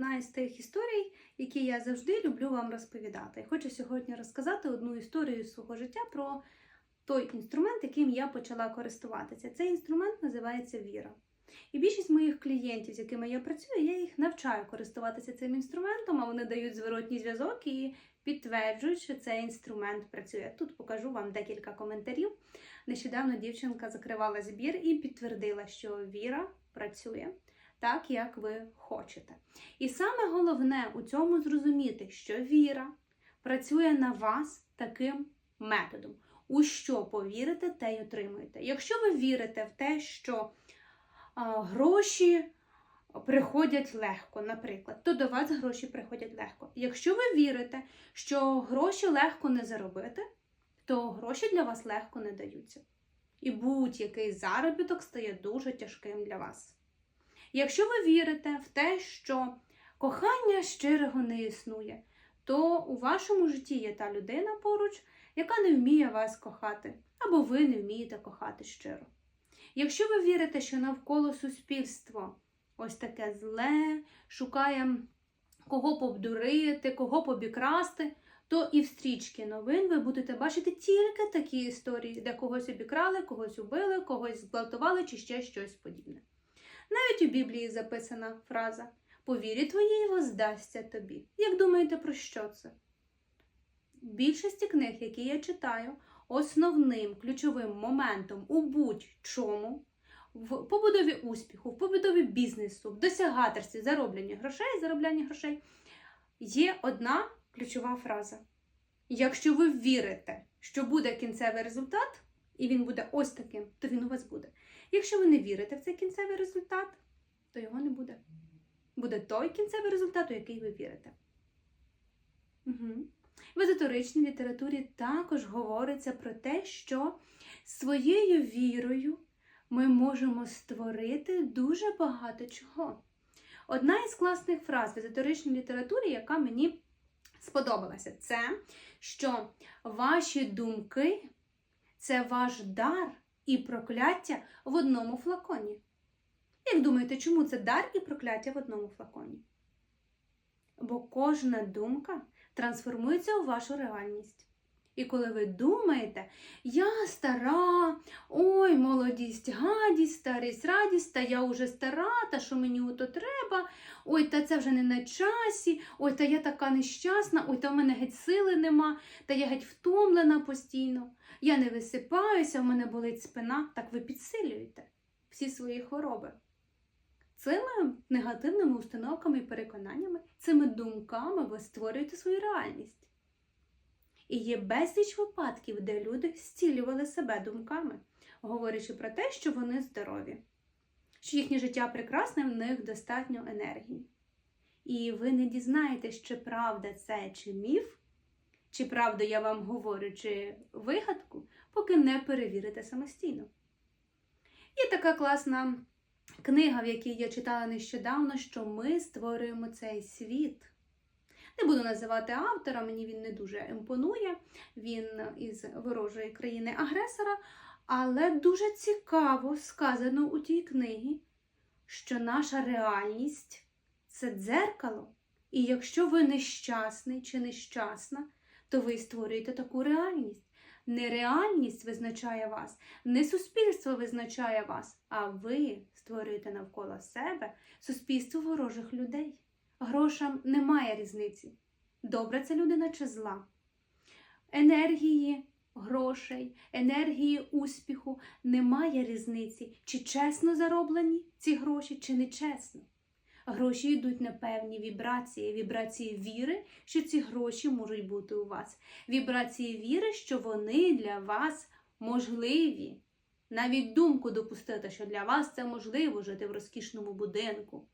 одна із тих історій, які я завжди люблю вам розповідати. Хочу сьогодні розказати одну історію свого життя про той інструмент, яким я почала користуватися. Цей інструмент називається віра. І більшість моїх клієнтів, з якими я працюю, я їх навчаю користуватися цим інструментом, а вони дають зворотній зв'язок і підтверджують, що цей інструмент працює. Тут покажу вам декілька коментарів. Нещодавно дівчинка закривала збір і підтвердила, що віра працює так, як ви хочете. І саме головне у цьому зрозуміти, що віра працює на вас таким методом. У що повірите, те й отримуєте. Якщо ви вірите в те, що гроші приходять легко, наприклад, то до вас гроші приходять легко. Якщо ви вірите, що гроші легко не заробити, то гроші для вас легко не даються. І будь-який заробіток стає дуже тяжким для вас. Якщо ви вірите в те, що кохання щирого не існує, то у вашому житті є та людина поруч, яка не вміє вас кохати, або ви не вмієте кохати щиро. Якщо ви вірите, що навколо суспільство ось таке зле, шукає кого побдурити, кого побікрасти, то і в стрічці новин ви будете бачити тільки такі історії, де когось обікрали, когось убили, когось зґвалтували чи ще щось подібне. Навіть у Біблії записана фраза по вірі твоїй воздасться тобі. Як думаєте, про що це? Більшості книг, які я читаю, основним ключовим моментом у будь-чому в побудові успіху, в побудові бізнесу, в досягаторстві, зароблянні грошей, зароблянні грошей є одна ключова фраза. Якщо ви вірите, що буде кінцевий результат, і він буде ось таким, то він у вас буде. Якщо ви не вірите в цей кінцевий результат, то його не буде. Буде той кінцевий результат, у який ви вірите. Угу. В езотеричній літературі також говориться про те, що своєю вірою ми можемо створити дуже багато чого. Одна із класних фраз в езотеричній літературі, яка мені сподобалася, це що ваші думки це ваш дар і прокляття в одному флаконі. Як думаєте, чому це дар і прокляття в одному флаконі? Бо кожна думка трансформується у вашу реальність. І коли ви думаєте, я стара, ой, молодість, гадість, старість, радість, та я вже стара, та що мені ото треба, ой, та це вже не на часі, ой, та я така нещасна, ой, та в мене геть сили нема, та я геть втомлена постійно, я не висипаюся, в мене болить спина, так ви підсилюєте всі свої хвороби. Цими негативними установками і переконаннями, цими думками ви створюєте свою реальність. І є безліч випадків, де люди зцілювали себе думками, говорячи про те, що вони здорові, що їхнє життя прекрасне, в них достатньо енергії. І ви не дізнаєтесь, чи правда це, чи міф, чи правда я вам говорю, чи вигадку, поки не перевірите самостійно. Є така класна книга, в якій я читала нещодавно, що ми створюємо цей світ. Не буду називати автора, мені він не дуже імпонує, він із ворожої країни-агресора, але дуже цікаво сказано у тій книгі, що наша реальність це дзеркало. І якщо ви нещасний чи нещасна, то ви створюєте таку реальність. Не реальність визначає вас, не суспільство визначає вас, а ви створюєте навколо себе суспільство ворожих людей. Грошам немає різниці. Добра це людина чи зла. Енергії грошей, енергії успіху немає різниці, чи чесно зароблені ці гроші, чи нечесно. Гроші йдуть на певні вібрації, вібрації віри, що ці гроші можуть бути у вас. Вібрації віри, що вони для вас можливі. Навіть думку допустити, що для вас це можливо жити в розкішному будинку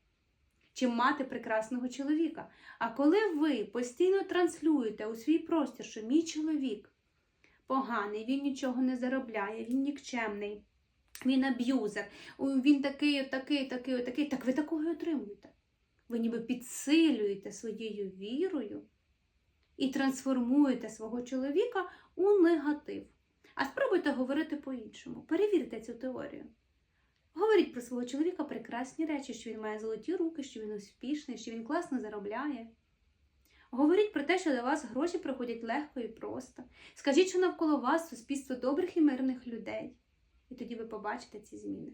чи мати прекрасного чоловіка. А коли ви постійно транслюєте у свій простір, що мій чоловік поганий, він нічого не заробляє, він нікчемний, він аб'юзер, він такий, такий, такий, такий, так ви такого і отримуєте. Ви ніби підсилюєте своєю вірою і трансформуєте свого чоловіка у негатив. А спробуйте говорити по-іншому. Перевірте цю теорію. Говоріть про свого чоловіка прекрасні речі, що він має золоті руки, що він успішний, що він класно заробляє. Говоріть про те, що до вас гроші приходять легко і просто. Скажіть, що навколо вас суспільство добрих і мирних людей. І тоді ви побачите ці зміни.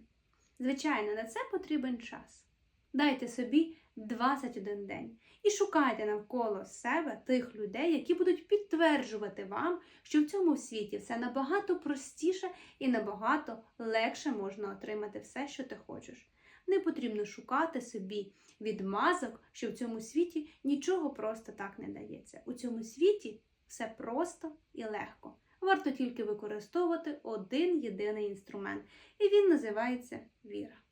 Звичайно, на це потрібен час. Дайте собі 21 день і шукайте навколо себе тих людей, які будуть підтверджувати вам, що в цьому світі все набагато простіше і набагато легше можна отримати все, що ти хочеш. Не потрібно шукати собі відмазок, що в цьому світі нічого просто так не дається. У цьому світі все просто і легко. Варто тільки використовувати один єдиний інструмент, і він називається віра.